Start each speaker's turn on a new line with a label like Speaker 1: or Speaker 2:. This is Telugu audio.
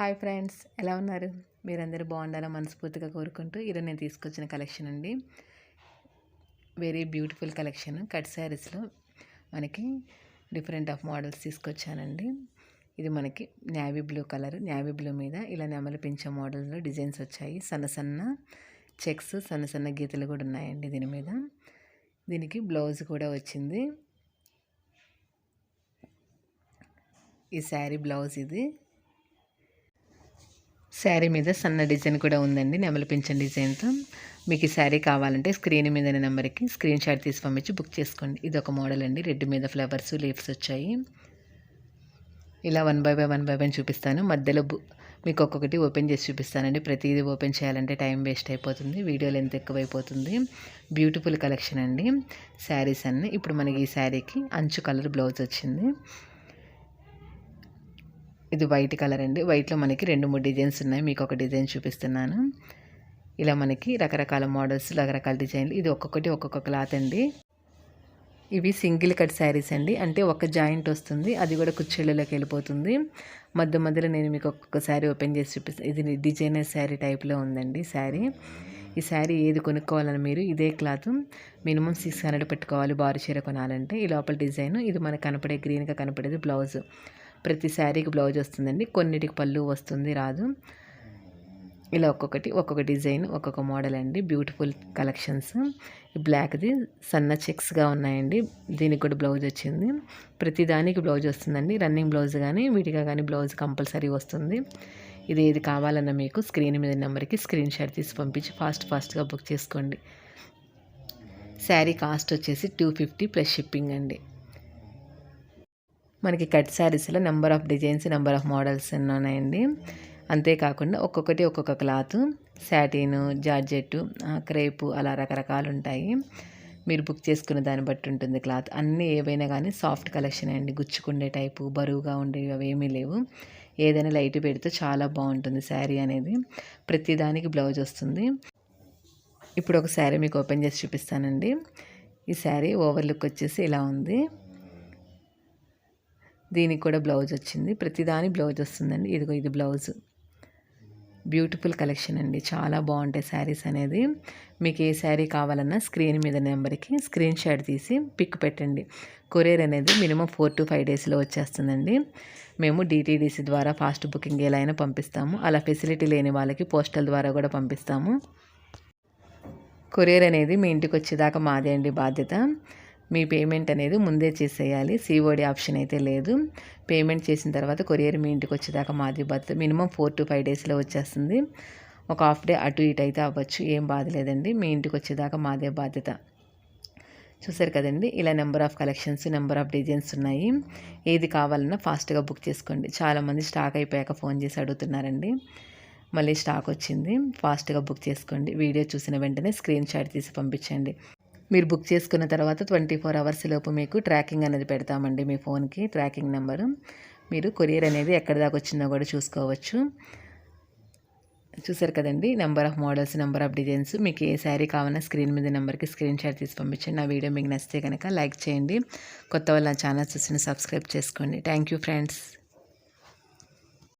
Speaker 1: హాయ్ ఫ్రెండ్స్ ఎలా ఉన్నారు? మీరందరూ బాగుండాలో మనస్ఫూర్తిగా కోరుకుంటూ ఈరోజు నేను తీసుకొచ్చిన కలెక్షన్ అండి. వెరీ బ్యూటిఫుల్ కలెక్షన్ కట్ శారీస్లో మనకి డిఫరెంట్ ఆఫ్ మోడల్స్ తీసుకొచ్చానండి. ఇది మనకి navy blue colour navy blue మీద ఇలా నెమలు పెంచే మోడల్లో డిజైన్స్ వచ్చాయి. సన్న సన్న చెక్స్ సన్న సన్న గీతలు కూడా ఉన్నాయండి దీని మీద. దీనికి బ్లౌజ్ కూడా వచ్చింది. ఈ శారీ బ్లౌజ్ ఇది. శారీ మీద సన్న డిజైన్ కూడా ఉందండి. నెమలి పింఛన్ డిజైన్తో. మీకు ఈ శారీ కావాలంటే స్క్రీన్ మీద నెంబర్కి స్క్రీన్ షాట్ తీసి పంపించి బుక్ చేసుకోండి. ఇది ఒక మోడల్ అండి. రెడ్ మీద ఫ్లవర్స్ లీవ్స్ వచ్చాయి. ఇలా one by by one by one చూపిస్తాను. మధ్యలో మీకు ఒక్కొక్కటి ఓపెన్ చేసి చూపిస్తానండి. ప్రతిదీ ఓపెన్ చేయాలంటే టైం వేస్ట్ అయిపోతుంది. వీడియోలు ఎంత ఎక్కువైపోతుంది. బ్యూటిఫుల్ కలెక్షన్ అండి. శారీస్ అన్నీ. ఇప్పుడు మనకి ఈ శారీకి అంచు కలర్ బ్లౌజ్ వచ్చింది. ఇది వైట్ కలర్ అండి. వైట్లో మనకి రెండు మూడు డిజైన్స్ ఉన్నాయి. మీకు ఒక డిజైన్ చూపిస్తున్నాను. ఇలా మనకి రకరకాల మోడల్స్ రకరకాల డిజైన్లు. ఇది ఒక్కొక్కటి ఒక్కొక్క క్లాత్ అండి. ఇవి సింగిల్ కట్ శారీస్ అండి. అంటే ఒక జాయింట్ వస్తుంది. అది కూడా కుచ్చెళ్ళలోకి వెళ్ళిపోతుంది. మధ్య మధ్యలో నేను మీకు ఒక్కొక్క శారీ ఓపెన్ చేసి చూపిస్తాను ఇది డిజైనర్ శారీ టైప్లో ఉందండి శారీ. ఈ శారీ ఏది కొనుక్కోవాలని మీరు ఇదే క్లాత్. మినిమం సిక్స్ హండ్రెడ్ పెట్టుకోవాలి. బారు చీర కొనాలంటే. ఈ లోపల డిజైన్. ఇది మనకు కనపడే గ్రీన్గా కనపడేది బ్లౌజ్. ప్రతి శారీకి బ్లౌజ్ వస్తుందండి. కొన్నిటికి పళ్ళు వస్తుంది రాదు. ఇలా ఒక్కొక్కటి ఒక్కొక్క డిజైన్ ఒక్కొక్క మోడల్ అండి. Beautiful collections. బ్లాక్ది సన్న చెక్స్గా ఉన్నాయండి. దీనికి కూడా బ్లౌజ్ వచ్చింది. ప్రతి దానికి బ్లౌజ్ వస్తుందండి. రన్నింగ్ బ్లౌజ్ కానీ విడిగా కానీ బ్లౌజ్ కంపల్సరీ వస్తుంది. ఇది ఏది కావాలన్నా మీకు స్క్రీన్ మీద నెంబర్కి స్క్రీన్ షాట్ తీసి పంపించి ఫాస్ట్ ఫాస్ట్గా బుక్ చేసుకోండి. శారీ కాస్ట్ వచ్చేసి టూ ఫిఫ్టీ ప్లస్ షిప్పింగ్ అండి. మనకి కట్ శారీస్లో number of designs number of models ఉన్నాయండి. అంతేకాకుండా ఒక్కొక్కటి ఒక్కొక్క క్లాత్ శాటీను జార్జెట్టు క్రేపు అలా రకరకాలు ఉంటాయి మీరు బుక్ చేసుకున్న దాన్ని బట్టి ఉంటుంది క్లాత్ అన్నీ ఏవైనా కానీ సాఫ్ట్ కలెక్షన్ అండి. గుచ్చుకుండే టైపు బరువుగా ఉండేవి అవి ఏమీ లేవు. ఏదైనా లైట్ పెడితే చాలా బాగుంటుంది శారీ అనేది. ప్రతిదానికి బ్లౌజ్ వస్తుంది. ఇప్పుడు ఒక శారీ మీకు ఓపెన్ చేసి చూపిస్తానండి. ఈ శారీ ఓవర్ లుక్ వచ్చేసి ఇలా ఉంది. దీనికి కూడా బ్లౌజ్ వచ్చింది. ప్రతిదాని బ్లౌజ్ వస్తుందండి. ఇదిగో ఇది బ్లౌజ్. బ్యూటిఫుల్ కలెక్షన్ అండి. చాలా బాగుంటాయి శారీస్ అనేది. మీకు ఏ శారీ కావాలన్నా స్క్రీన్ మీద నెంబర్కి స్క్రీన్ షాట్ తీసి పిక్ పెట్టండి. కొరియర్ అనేది మినిమం ఫోర్ టు ఫైవ్ డేస్లో వచ్చేస్తుందండి. మేము డిటీడీసీ ద్వారా ఫాస్ట్ బుకింగ్ ఎలా అయినా పంపిస్తాము. అలా ఫెసిలిటీ లేని వాళ్ళకి పోస్టల్ ద్వారా కూడా పంపిస్తాము. కొరియర్ అనేది మీ ఇంటికి వచ్చేదాకా మాదే అండి బాధ్యత. మీ పేమెంట్ అనేది ముందే చేసేయాలి. సిఓడి ఆప్షన్ అయితే లేదు. పేమెంట్ చేసిన తర్వాత కొరియర్ మీ ఇంటికి వచ్చేదాకా మాది బాధ్యత మినిమం ఫోర్ టు ఫైవ్ డేస్లో వచ్చేస్తుంది. ఒక హాఫ్ డే అటు ఇటు అయితే అవ్వచ్చు. ఏం బాధ లేదండి. మీ ఇంటికి వచ్చేదాకా మాదే బాధ్యత. చూసారు కదండి. ఇలా number of collections number of designs ఉన్నాయి. ఏది కావాలన్నా ఫాస్ట్గా బుక్ చేసుకోండి. చాలామంది స్టాక్ అయిపోయాక ఫోన్ చేసి అడుగుతున్నారండి. మళ్ళీ స్టాక్ వచ్చింది. ఫాస్ట్గా బుక్ చేసుకోండి. వీడియో చూసిన వెంటనే స్క్రీన్ షాట్ తీసి పంపించండి. మీరు బుక్ చేసుకున్న తర్వాత ట్వంటీ ఫోర్ అవర్స్ లోపు మీకు ట్రాకింగ్ అనేది పెడతామండి మీ ఫోన్కి ట్రాకింగ్ నెంబరు. మీరు కొరియర్ అనేది ఎక్కడి దాకా వచ్చిందో కూడా చూసుకోవచ్చు. చూసారు కదండి number of models number of designs. మీకు ఏ శారీ కావాలన్నా స్క్రీన్ మీద నెంబర్కి స్క్రీన్ షాట్ తీసి పంపించండి. నా వీడియో మీకు నచ్చితే కనుక లైక్ చేయండి. కొత్త వాళ్ళ ఛానల్ చూసిన సబ్స్క్రైబ్ చేసుకోండి. Thank you friends.